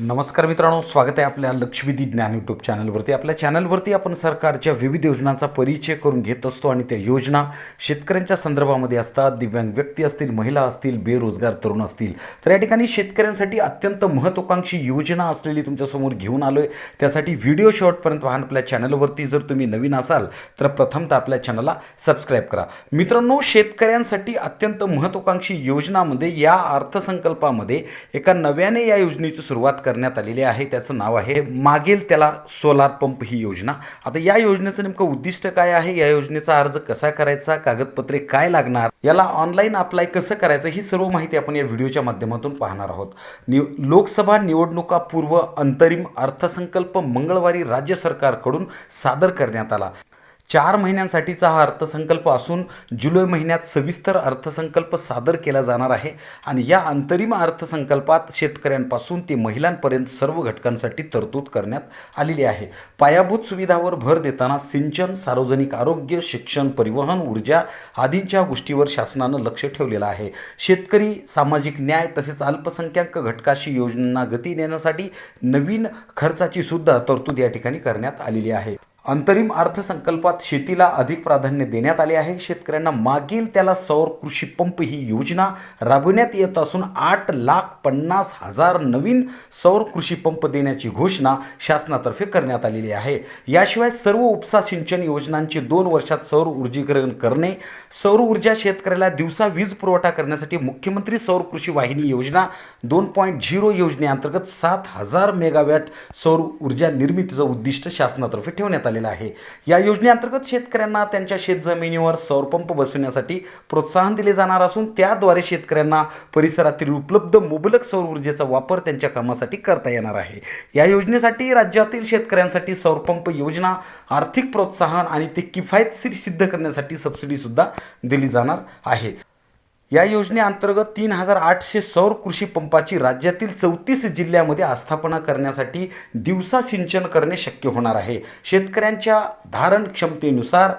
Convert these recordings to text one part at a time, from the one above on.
नमस्कार मित्रांनो स्वागत आहे आपल्या लक्ष्मीदी ज्ञान यूट्यूब चॅनलवरती आपल्या चॅनलवरती आपण सरकारच्या विविध योजनांचा परिचय करून घेत असतो आणि त्या योजना शेतकऱ्यांच्या संदर्भामध्ये असतात. दिव्यांग व्यक्ती असतील महिला असतील बेरोजगार तरुण असतील. तर या ठिकाणी शेतकऱ्यांसाठी अत्यंत महत्त्वाकांक्षी योजना असलेली तुमच्यासमोर घेऊन आलो आहे त्यासाठी व्हिडिओ शॉर्टपर्यंत वाहन आपल्या चॅनलवरती जर तुम्ही नवीन असाल तर प्रथमतः आपल्या चॅनलला सबस्क्राईब करा. मित्रांनो शेतकऱ्यांसाठी अत्यंत महत्त्वाकांक्षी योजनामध्ये या अर्थसंकल्पामध्ये एका नव्याने या योजनेची सुरुवात करण्यात आलेली आहे त्याचं नाव आहे मागेल त्याला सोलार पंप ही योजना. आता या योजनेचं नेमकं उद्दिष्ट काय आहे? या योजनेचा अर्ज कसा करायचा? कागदपत्रे काय लागणार? याला ऑनलाईन अप्लाय कसं करायचं? ही सर्व माहिती आपण या व्हिडिओच्या माध्यमातून पाहणार आहोत. निव लोकसभा निवडणुका पूर्व अंतरिम अर्थसंकल्प मंगळवारी राज्य सरकारकडून सादर करण्यात आला. चार महिन्यांसाठीचा हा अर्थसंकल्प असून जुलै महिन्यात सविस्तर अर्थसंकल्प सादर केला जाणार आहे आणि या अंतरिम अर्थसंकल्पात शेतकऱ्यांपासून ते महिलांपर्यंत सर्व घटकांसाठी तरतूद करण्यात आलेली आहे. पायाभूत सुविधावर भर देताना सिंचन सार्वजनिक आरोग्य शिक्षण परिवहन ऊर्जा आदींच्या गोष्टीवर शासनानं लक्ष ठेवलेलं आहे. शेतकरी सामाजिक न्याय तसेच अल्पसंख्याक घटकाशी योजनांना गती देण्यासाठी नवीन खर्चाची सुद्धा तरतूद या ठिकाणी करण्यात आलेली आहे. अंतरिम अर्थसंकल्पात शेतीला अधिक प्राधान्य देण्यात आले आहे. शेतकऱ्यांना मागील त्याला सौर कृषी पंप ही योजना राबविण्यात येत असून आठ लाख पन्नास हजार नवीन सौर कृषी पंप देण्याची घोषणा शासनातर्फे करण्यात आलेली आहे. याशिवाय सर्व उपसा सिंचन योजनांचे दोन वर्षात सौर ऊर्जीकरण करणे सौर ऊर्जा शेतकऱ्याला दिवसा वीज पुरवठा करण्यासाठी मुख्यमंत्री सौर कृषी वाहिनी योजना दोन पॉईंट झिरो योजनेअंतर्गत सात हजार मेगावॅट सौर ऊर्जा निर्मितीचं उद्दिष्ट शासनातर्फे ठेवण्यात आले आलेलं आहे. या योजनेअंतर्गत शेतकऱ्यांना त्यांच्या शेतजमिनीवर सौरपंप बसवण्यासाठी प्रोत्साहन दिले जाणार असून त्याद्वारे शेतकऱ्यांना परिसरातील उपलब्ध मुबलक सौर ऊर्जेचा वापर त्यांच्या कामासाठी करता येणार आहे. या योजनेसाठी राज्यातील शेतकऱ्यांसाठी सौरपंप योजना आर्थिक प्रोत्साहन आणि ते किफायतशीर सिद्ध करण्यासाठी सबसिडीसुद्धा दिली जाणार आहे. या योजनेअंतर्गत तीन हजार आठशे सौर कृषी पंपाची राज्यातील चौतीस जिल्ह्यामध्ये आस्थापना करण्यासाठी दिवसा सिंचन करणे शक्य होणार आहे. शेतकऱ्यांच्या धारण क्षमतेनुसार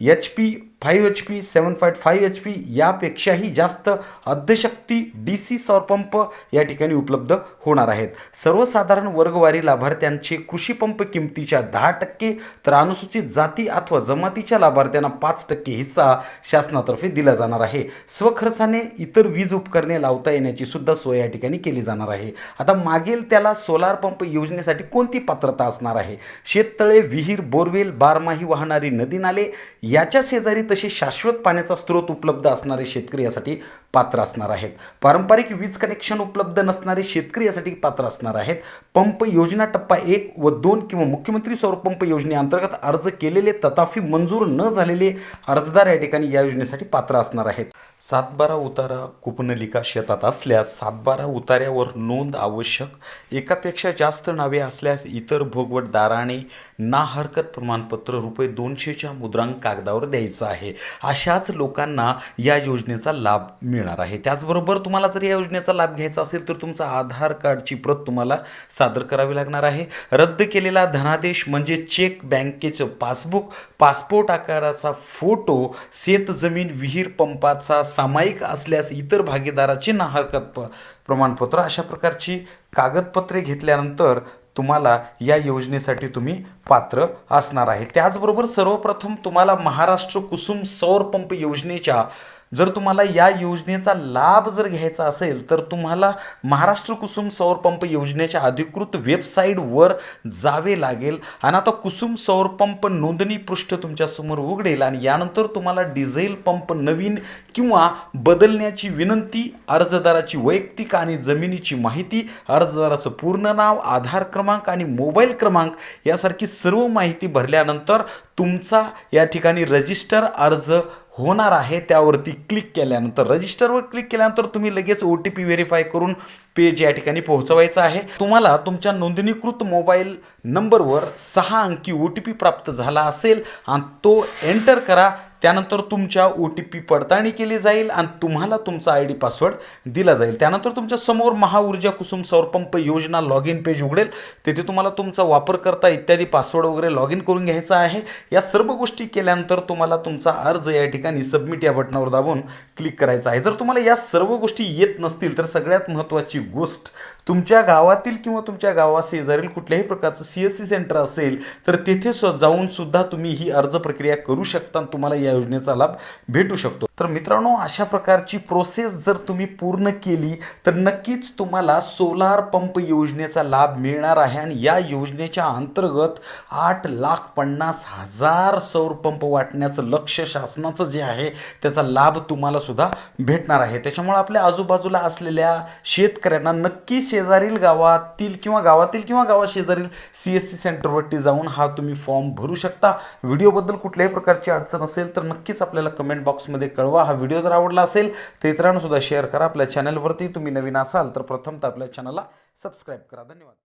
H P five H P seven point five H P यापेक्षाही जास्त अध्यशक्ती डी सी सौरपंप या ठिकाणी उपलब्ध होणार आहेत. सर्वसाधारण वर्गवारी लाभार्थ्यांचे कृषी पंप किमतीच्या दहा टक्के तर अनुसूचित जाती अथवा जमातीच्या लाभार्थ्यांना पाच टक्के हिस्सा शासनातर्फे दिला जाणार आहे. स्वखर्चाने इतर वीज उपकरणे लावता येण्याची सुद्धा सोय या ठिकाणी केली जाणार आहे. आता मागील त्याला सोलार पंप योजनेसाठी कोणती पात्रता असणार आहे? शेततळे विहीर बोरवेल बारमाही वाहणारी नदी नाले याच्या शेजारी तशी शाश्वत पाण्याचा स्रोत उपलब्ध असणारे शेतकरी यासाठी पात्र असणार आहेत. पारंपरिक वीज कनेक्शन उपलब्ध नसणारे शेतकरी यासाठी पात्र असणार आहेत. पंप योजना टप्पा एक व दोन किंवा मुख्यमंत्री सौर पंप योजनेअंतर्गत अर्ज केलेले तथापि मंजूर न झालेले अर्जदार या ठिकाणी या योजनेसाठी पात्र असणार आहेत. सातबारा उतारा कुपनलिका शेतात असल्यास सातबारा उतार्यावर नोंद आवश्यक. एकापेक्षा जास्त नावे असल्यास इतर भोगवटदाराने ना हरकत प्रमाणपत्र रुपये दोनशेच्या मुद्रांक कागदावर द्यायचं आहे. अशाच लोकांना या योजनेचा लाभ मिळणार आहे. त्याचबरोबर तुम्हाला जर या योजनेचा लाभ घ्यायचा असेल तर तुमचा आधार कार्डची प्रत तुम्हाला सादर करावी लागणार आहे. रद्द केलेला धनादेश म्हणजे चेक बँकेचं पासबुक पासपोर्ट आकाराचा फोटो शेतजमीन विहीर पंपाचा सामायिक असल्यास इतर भागीदाराचे ना हरकत प प्रमाणपत्र अशा प्रकारची कागदपत्रे घेतल्यानंतर तुम्हाला या योजनेसाठी तुम्ही पात्र असणार आहे. त्याचबरोबर सर्वप्रथम तुम्हाला महाराष्ट्र कुसुम सौर पंप योजनेच्या जर तुम्हाला या योजनेचा लाभ जर घ्यायचा असेल तर तुम्हाला महाराष्ट्र कुसुम सौर पंप योजनेच्या अधिकृत वेबसाईटवर जावे लागेल. आणि आता कुसुम सौर पंप नोंदणी पृष्ठ तुमच्यासमोर उघडेल आणि यानंतर तुम्हाला डिझेल पंप नवीन किंवा बदलण्याची विनंती अर्जदाराची वैयक्तिक आणि जमिनीची माहिती अर्जदाराचं पूर्ण नाव आधार क्रमांक आणि मोबाईल क्रमांक यासारखी सर्व माहिती भरल्यानंतर तुमचा या ठिकाणी रजिस्टर अर्ज होणार आहे त्यावरती क्लिक केल्यानंतर. रजिस्टरवर क्लिक केल्यानंतर तुम्ही लगेच ओ टी पी व्हेरीफाय करून पेज या ठिकाणी पोहोचवायचं आहे. तुम्हाला तुमच्या नोंदणीकृत मोबाईल नंबरवर सहा अंकी ओ टी पी प्राप्त झाला असेल आणि तो एंटर करा. त्यानंतर तुमच्या ओ टी पी पडताळणी केली जाईल आणि तुम्हाला तुमचा आय डी पासवर्ड दिला जाईल. त्यानंतर तुमच्यासमोर महाऊर्जा कुसुम सौरपंप योजना लॉग इन पेज उघडेल. तिथे तुम्हाला तुमचा वापरकर्ता इत्यादी पासवर्ड वगैरे लॉग इन करून घ्यायचा आहे. या सर्व गोष्टी केल्यानंतर तुम्हाला तुमचा अर्ज या ठिकाणी सबमिट या बटनावर दाबून क्लिक करायचा आहे. जर तुम्हाला या सर्व गोष्टी येत नसतील तर सगळ्यात महत्त्वाची गोष्ट तुमच्या गावातील किंवा तुमच्या गावा शेजारील कुठल्याही प्रकारचं सी एस सी सेंटर असेल तर तेथे स जाऊन सुद्धा तुम्ही ही अर्ज प्रक्रिया करू शकता आणि तुम्हाला या योजनेचा लाभ भेटू शकतो. तर मित्रांनो अशा प्रकारची प्रोसेस जर तुम्ही पूर्ण केली तर नक्कीच तुम्हाला सोलार पंप योजनेचा लाभ मिळणार आहे. आणि या योजनेच्या अंतर्गत आठ लाख पन्नास हजार सौर पंप वाटण्याचं लक्ष शासनाचं जे आहे त्याचा लाभ तुम्हाला सुद्धा भेटणार आहे. त्याच्यामुळे आपल्या आजूबाजूला असलेल्या शेतकऱ्यांना नक्की शेजारील गावातील किंवा गावातील किंवा गावा शेजारील सी एस सी सेंटरवरती जाऊन हा तुम्ही फॉर्म भरू शकता. व्हिडिओबद्दल कुठल्याही प्रकारची अडचण असेल तर नक्कीच आपल्याला कमेंट बॉक्समध्ये कळवा. हा व्हिडिओ जर आवडला असेल तर इतरांसुद्धा शेअर करा. आपल्या चॅनलवरती तुम्ही नवीन असाल तर प्रथमतः आपल्या चॅनलला सबस्क्राईब करा. धन्यवाद.